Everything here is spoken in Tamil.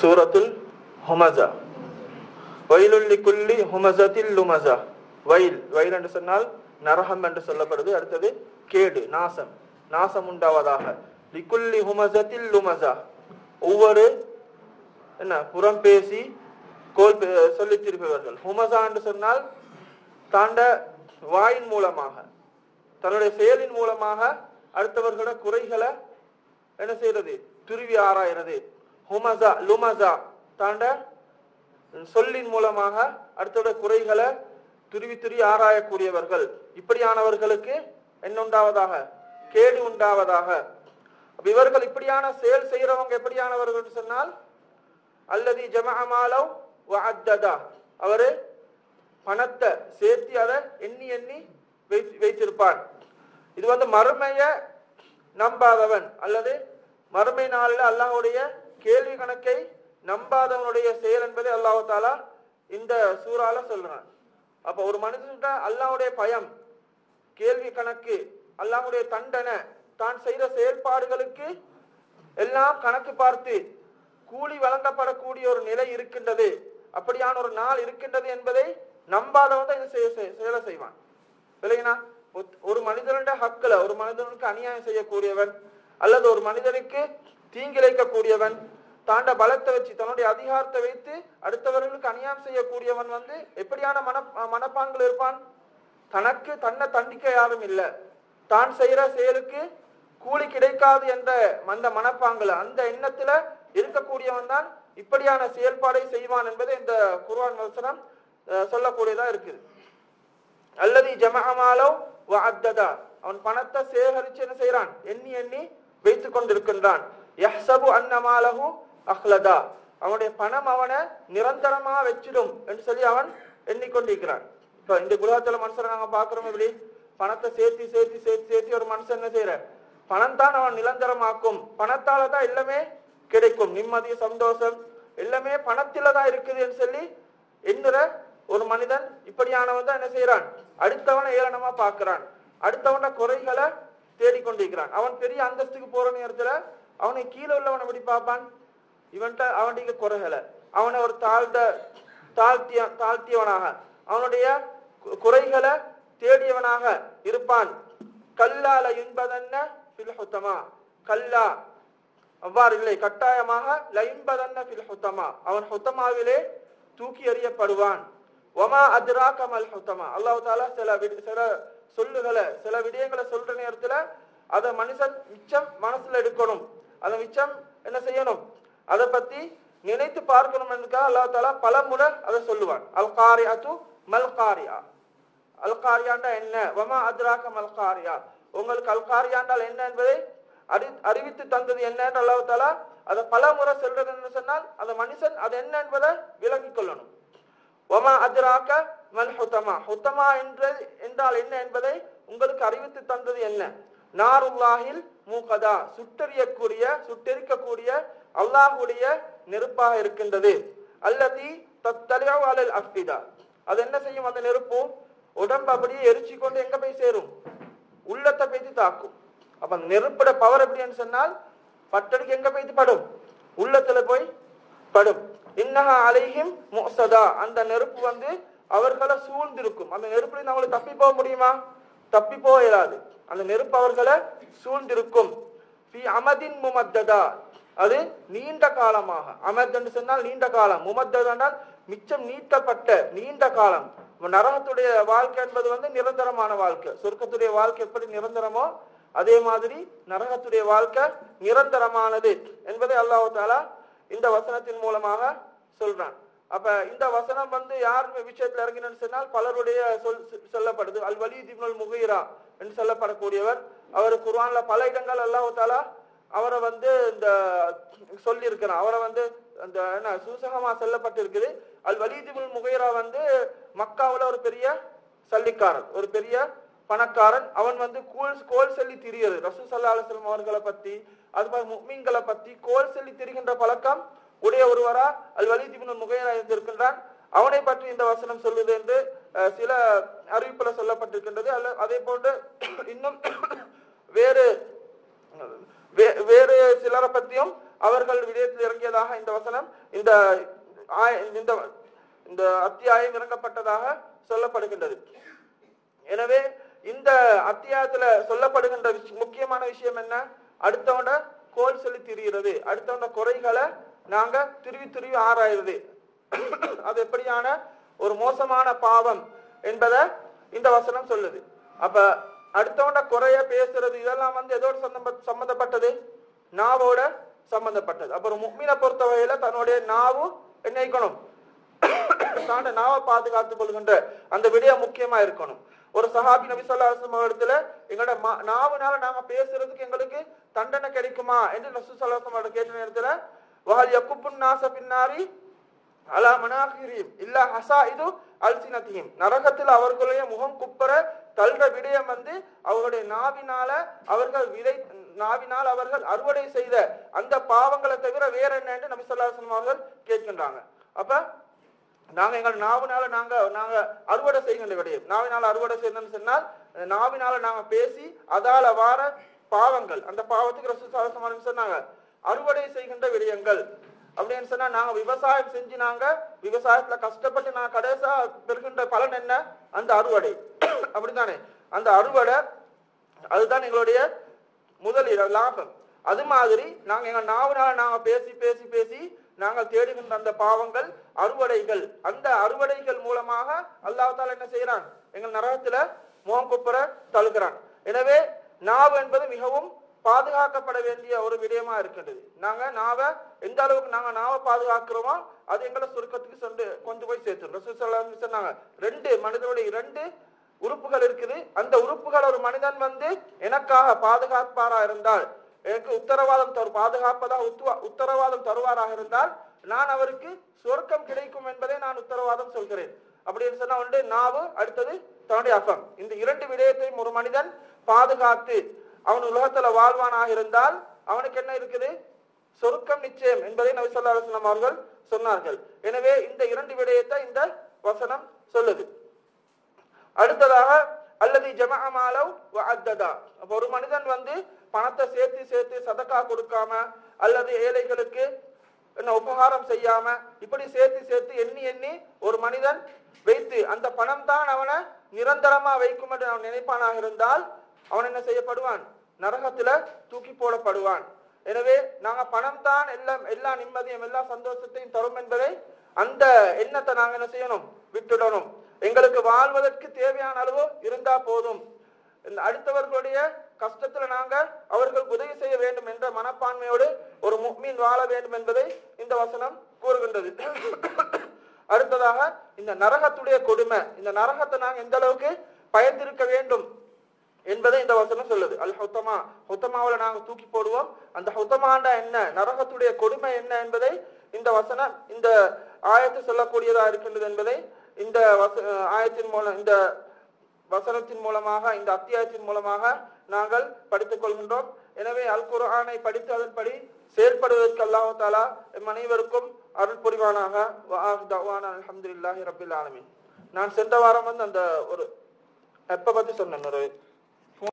சூரத்துல் ஹுமசா வயலுள்ளி குல்லி ஹுமசத்தில் லுமசா வயல் வயல் என்று சொன்னால் நரகம் என்று சொல்லப்படுது. அடுத்தது கேடு நாசம். நாசம் உண்டாவதாக. லிக்குல்லி ஹுமசத்தில் லுமசா ஒவ்வொரு என்ன புறம் பேசி கோல் பே- சொல்லித் திருப்பவர்கள் ஹுமசா என்று சொன்னால் தாண்ட வாயின் மூலமாக தன்னுடைய செயலின் மூலமாக அடுத்தவர்களோட குறைகளை என்ன செய்யறது துருவி ஆராயிறது. ஹுமசா லுமசா தாண்ட சொல்லின் மூலமாக அடுத்தோட குறைகளை துருவி துருவி ஆராயக்கூடியவர்கள். இப்படியானவர்களுக்கு என்ன உண்டாவதாக கேடு உண்டாவதாக. இவர்கள் இப்படியான செயல் செய்யறவங்க எப்படியானவர்கள் சொன்னால் அல்லது ஜமஅமாலவ் அத்ததா அவரு பணத்தை சேர்த்து அதை எண்ணி எண்ணி வைத்து இது வந்து மறுமைய நம்பாதவன் அல்லது மறுமை நாளில் அல்லாவுடைய கேள்வி கணக்கை நம்பாதவனுடைய செயல் என்பதை அல்லாஹ் தாலா இந்த சூறால சொல்றான். அப்ப ஒரு மனுஷன்கிட்ட அல்லாவுடைய பயம் கேள்வி கணக்கு அல்லாவுடைய தண்டனை தான் செய்த செயல்பாடுகளுக்கு எல்லாம் கணக்கு பார்த்து கூலி வழங்கப்படக்கூடிய ஒரு நிலை இருக்கின்றது அப்படியான ஒரு நாள் இருக்கின்றது என்பதை நம்பாதவன் தான் இது செய- செயலை செய்வான். இல்லைங்களா ஒத்- ஒரு மனிதனுடைய ஹக்குல ஒரு மனிதனுக்கு அநியாயம் செய்யக்கூடியவன் அல்லது ஒரு மனிதனுக்கு தீங்கிழைக்கக்கூடியவன் தாண்ட பலத்தை வச்சு தன்னுடைய அதிகாரத்தை வைத்து அடுத்தவர்களுக்கு அநியாயம் செய்யக்கூடியவன் வந்து எப்படியான மன மனப்பான்கள் இருப்பான்? தனக்கு தன்னை தண்டிக்க யாரும் இல்லை. தான் செய்யற செயலுக்கு கூலி கிடைக்காது என்ற அந்த மனப்பாங்குல அந்த எண்ணத்துல இருக்கக்கூடியவன் தான் இப்படியான செயல்பாடை செய்வான் என்பதை இந்த குர்வான் வசனம் அஹ், சொல்லக்கூடியதா இருக்குது. அல்லது ஜமஹமாலோ அத்ததா அவன் பணத்தை சேகரிச்சு என்ன செய்றான் எண்ணி எண்ணி வைத்துக் கொண்டிருக்கின்றான். யஹ்சபு அன்னமாலஹு அஹ்லதா அவனுடைய பணம் அவனை நிரந்தரமா வச்சிடும் என்று சொல்லி அவன் எண்ணிக்கொண்டிருக்கிறான். இப்போ இந்த குலகத்துல மனுஷனை நாங்க பாக்குறோம் எப்படி? பணத்தை சேர்த்து சேர்த்து சேர்த்து சேர்த்து ஒரு மனுஷன் என்ன செய்யற பணம் தான் அவன் நிரந்தரமாக்கும். பணத்தால தான் எல்லாமே கிடைக்கும். நிம்மதி சந்தோஷம் எல்லாமே பணத்தில தான் இருக்குது என்று சொல்லி எண்ணுற ஒரு மனிதன் இப்படியானவன் தான் என்ன செய்யறான் அடுத்தவனை ஏளனமா பாக்குறான் அடுத்தவன குறைகளை தேடிக்கொண்டிருக்கிறான். அவன் பெரிய அந்தஸ்துக்கு போற நேரத்துல அவனை கீழே உள்ளவனை எப்படி பார்ப்பான்? இவன்கிட்ட அவன்கிட்ட குறைகளை அவனை ஒரு தாழ்ந்த தாழ்த்திய தாழ்த்தியவனாக அவனுடைய கு- குறைகளை தேடியவனாக இருப்பான். கல்லால என்பதென்ன ஃபில் கல்லா அவ்வாறு இல்லை. கட்டாயமாக லைன்பதன்ன ஃபில் ஹுத்தமா அவன் ஹுத்தமாவிலே தூக்கி எறியப்படுவான். ஒமா அதிரா கமல் ஹுத்தமா அல்லாஹு தாலா சில வி- சில சொல்லுகளை சில விடயங்களை சொல்ற நேரத்துல அதை மனுஷன் மிச்சம் மனசுல எடுக்கணும். அதை மிச்சம் என்ன செய்யணும்? அதை பத்தி நினைத்து பார்க்கணும் என்றுக்காக தாலா பல முறை அதை சொல்லுவான். அல் காரியாத்து மல் காரியா அல்காரியாண்டா என்ன? வமா அத்ராக மல்காரியா. உங்களுக்கு அல்காரியாண்டால் என்ன என்பதை அறி அறிவித்து தந்தது என்ன என்று அல்லாஹ் தாலா அதை பல முறை சொல்றது என்று சொன்னால் அந்த மனுஷன் அது என்ன என்பதை விளங்கிக் கொள்ளணும். ஒமா அஜராக்க மல் ஹுத்தமா ஹுத்தமா என்று என்றால் என்ன என்பதை உங்களுக்கு அறிவித்து தந்தது என்ன? நாருல்லாஹில் மூகதா சுட்டெறியக்கூடிய சுட்டெரிக்கக்கூடிய அல்லாஹுடைய நெருப்பாக இருக்கின்றது. அல்லதி தத்தலியு அலல் அஃபிதா. அது என்ன செய்யும்? அந்த நெருப்பு உடம்பு அப்படியே எரிச்சு கொண்டு எங்க போய் சேரும்? உள்ளத்தை போய்த்து தாக்கும். அப்ப அந்த நெருப்போட பவர் எப்படின்னு சொன்னால் பட்டடிக்கு எங்க போய்த்து படும்? உள்ளத்துல போய் படும். இன்னஹா அலைஹிம் மோசதா அந்த நெருப்பு வந்து அவர்களை சூழ்ந்திருக்கும். அந்த நெருப்புல அவங்களுக்கு தப்பி போக முடியுமா? தப்பி போக இயலாது. அந்த நெருப்பு அவர்களை சூழ்ந்திருக்கும். அமதின் முமத்ததா. அது நீண்ட காலமாக. அமத் என்று சொன்னால் நீண்ட காலம். முமத்ததானால் மிச்சம் நீட்டப்பட்ட நீண்ட காலம். நரகத்துடைய வாழ்க்கை என்பது வந்து நிரந்தரமான வாழ்க்கை. சொர்க்கத்துடைய வாழ்க்கை எப்படி நிரந்தரமோ அதே மாதிரி நரகத்துடைய வாழ்க்கை நிரந்தரமானது என்பதை அல்லாஹ் தாலா இந்த வசனத்தின் மூலமாக சொல்றான். அப்ப இந்த வசனம் வந்து யார் விஷயத்துல இறங்கினு சொன்னால் பலருடைய சொல் சொல்லப்படுது. அல் வலி இப்னுல் முகீரா என்று சொல்லப்படக்கூடியவர். அவர் குர்வான்ல பல இடங்கள் அல்லாஹாலா அவரை வந்து இந்த சொல்லியிருக்கிறார் அவரை வந்து அந்த என்ன சூசகமா சொல்லப்பட்டிருக்குது. அல் வலிதிபுல் முகீரா வந்து மக்காவில் ஒரு பெரிய சல்லிக்காரன் ஒரு பெரிய பணக்காரன். அவன் வந்து கோல் கோல் சொல்லி திரியது. ரசூ சல்லா அலுவலம் அவர்களை பத்தி அது மாதிரி முக்மீன்களை பத்தி கோல் சொல்லி திரிகின்ற பழக்கம் உடைய ஒருவரா? அல் வலிதிபின் முகையரா இருந்திருக்கின்றான் அவனை பற்றி இந்த வசனம் சொல்லுது என்று சில அறிவிப்புல சொல்லப்பட்டிருக்கின்றது. அல்ல அதே போன்று இன்னும் வேறு வே- வேறு சிலரை பத்தியும் அவர்கள் விடயத்தில் இறங்கியதாக இந்த வசனம் இந்த ஆய- இந்த இந்த அத்தியாயம் இறங்கப்பட்டதாக சொல்லப்படுகின்றது. எனவே இந்த அத்தியாயத்துல சொல்லப்படுகின்ற முக்கியமான விஷயம் என்ன? அடுத்தவன கோல் சொல்லி திரிகிறது அடுத்தவன குறைகளை நாங்கள் திருவி திருவி ஆராயுறது. அது எப்படியான ஒரு மோசமான பாவம் என்பதை இந்த வசனம் சொல்லுது. அப்ப அடுத்தவண்ட குறைய பேசுறது இதெல்லாம் வந்து எதோட சம்பந்த- சம்பந்தப்பட்டது நாவோட சம்பந்தப்பட்டது அப்புறம் முக்மீனை பொறுத்த வகையில தன்னுடைய நாவும் நினைக்கணும் தாண்ட நாவை பாதுகாத்துக் கொள்கின்ற அந்த விடயம் முக்கியமா இருக்கணும். ஒரு சஹாபி நபி ஸல்லல்லாஹு இடத்துல எங்களோட ம- நாவுனால நாங்க பேசுறதுக்கு எங்களுக்கு தண்டனை கிடைக்குமா? என்று நசு சல்லாசம் கேட்ட நேரத்துல வஹல் யக்குப்புன் நாச பின்னாரி அலா மனாகிரியும் இல்ல ஹசா இது அல்சினத்தியும் நரகத்தில் அவர்களுடைய முகம் குப்பர தள்ளுற விடயம் வந்து அவர்களுடைய நாவினால அவர்கள் விதை நாவினால் அவர்கள் அறுவடை செய்த அந்த பாவங்களை தவிர வேற என்ன நபி ஸல்லல்லாஹு அவர்கள் கேட்கின்றாங்க. அப்ப நாங்க எங்கள் நாவினால நாங்க நாங்க அறுவடை செய்கின்ற விடயம். நாவினால் அறுவடை செய்யணும்னு சொன்னால் நாவினால நாங்க பேசி அதால வார பாவங்கள். அந்த பாவத்துக்கு ரசூல் சொன்னாங்க. அறுவடை செய்கின்ற விடயங்கள். அப்படின்னு சொன்னா நாங்க விவசாயம் செஞ்சு நாங்க விவசாயத்துல கஷ்டப்பட்டு நான் கடைசா பெறுகின்ற பலன் என்ன? அந்த அறுவடை. அப்படித்தானே? அந்த அறுவடை அதுதான் எங்களுடைய முதலீடு லாபம். அது மாதிரி நாங்க எங்க நாவினால நாங்க பேசி பேசி பேசி நாங்கள் தேடுகின்ற அந்த பாவங்கள் அறுவடைகள். அந்த அறுவடைகள் மூலமாக அல்லாஹ் என்ன செய்யறான்? எங்கள் நரகத்துல முகம் குப்புற தழுகிறான் எனவே நாவு என்பது மிகவும் பாதுகாக்கப்பட வேண்டிய ஒரு விடயமா இருக்கின்றது நாங்க நாவ எந்த அளவுக்கு நாங்க நாவ பாதுகாக்கிறோமோ அது எங்களை சுருக்கத்துக்கு சென்று கொண்டு போய் சேர்த்துரும் ரசூல் சொன்னாங்க ரெண்டு மனிதனுடைய இரண்டு உறுப்புகள் இருக்குது. அந்த உறுப்புகள் ஒரு மனிதன் வந்து எனக்காக பாதுகாப்பாரா இருந்தால் எனக்கு உத்தரவாதம் தரு பாதுகாப்பதா உத்தரவாதம் தருவாராக இருந்தால் நான் அவருக்கு சொர்க்கம் கிடைக்கும் என்பதை நான் உத்தரவாதம் சொல்கிறேன். அப்படின்னு சொன்னா உண்டு நாவு அடுத்தது தன்னுடைய அகம். இந்த இரண்டு விடயத்தையும் ஒரு மனிதன் பாதுகாத்து அவன் உலகத்துல வாழ்வானாக இருந்தால் அவனுக்கு என்ன இருக்குது? சொருக்கம் நிச்சயம் என்பதை நபி சொல்லா அலைஹி அவர்கள் சொன்னார்கள். எனவே இந்த இரண்டு விடயத்தை இந்த வசனம் சொல்லுது. அடுத்ததாக அல்லது ஜமஅமாலவ் வஅத்ததா. ஒரு மனிதன் வந்து பணத்தை சேர்த்து சேர்த்து சதக்கா கொடுக்காம அல்லது ஏழைகளுக்கு என்ன உபகாரம் செய்யாம இப்படி சேர்த்து சேர்த்து எண்ணி எண்ணி ஒரு மனிதன் வைத்து அந்த பணம் தான் அவனை நிரந்தரமா வைக்கும் என்று அவன் நினைப்பானாக இருந்தால் அவன் என்ன செய்யப்படுவான்? நரகத்துல தூக்கி போடப்படுவான். எனவே நாங்க பணம் தான் எல்லாம் எல்லா நிம்மதியும் எல்லா சந்தோஷத்தையும் தரும் என்பதை அந்த எண்ணத்தை நாங்க என்ன செய்யணும்? விட்டுடணும். எங்களுக்கு வாழ்வதற்கு தேவையான அளவு இருந்தா போதும். அடுத்தவர்களுடைய கஷ்டத்துல நாங்க அவர்களுக்கு உதவி செய்ய வேண்டும் என்ற மனப்பான்மையோடு ஒரு முக்மீன் வாழ வேண்டும் என்பதை இந்த வசனம் கூறுகின்றது. அடுத்ததாக இந்த நரகத்துடைய கொடுமை. இந்த நரகத்தை நாங்க எந்த அளவுக்கு பயந்திருக்க வேண்டும்? என்பதை இந்த வசனம் சொல்லுது. அல் ஹுத்தமா ஹொத்தமாவில் நாங்கள் தூக்கி போடுவோம். அந்த ஹுத்தமாண்டா என்ன? நரகத்துடைய கொடுமை என்ன என்பதை இந்த வசனம் இந்த ஆயத்தை சொல்லக்கூடியதா இருக்கின்றது என்பதை இந்த வச ஆயத்தின் மூலம் இந்த வசனத்தின் மூலமாக இந்த அத்தியாயத்தின் மூலமாக நாங்கள் படித்துக் கொள்கின்றோம். எனவே அல் குர்ஆனை படித்து அதன்படி செயற்படுவதற்கு அல்லாஹு தாலா எம் அனைவருக்கும் அருள் புரிவானாக. அல்ஹம்துலில்லாஹி ரபில் ஆலமீன். நான் சென்ற வாரம் வந்து அந்த ஒரு எப்ப பத்தி சொன்னேன் ஒரு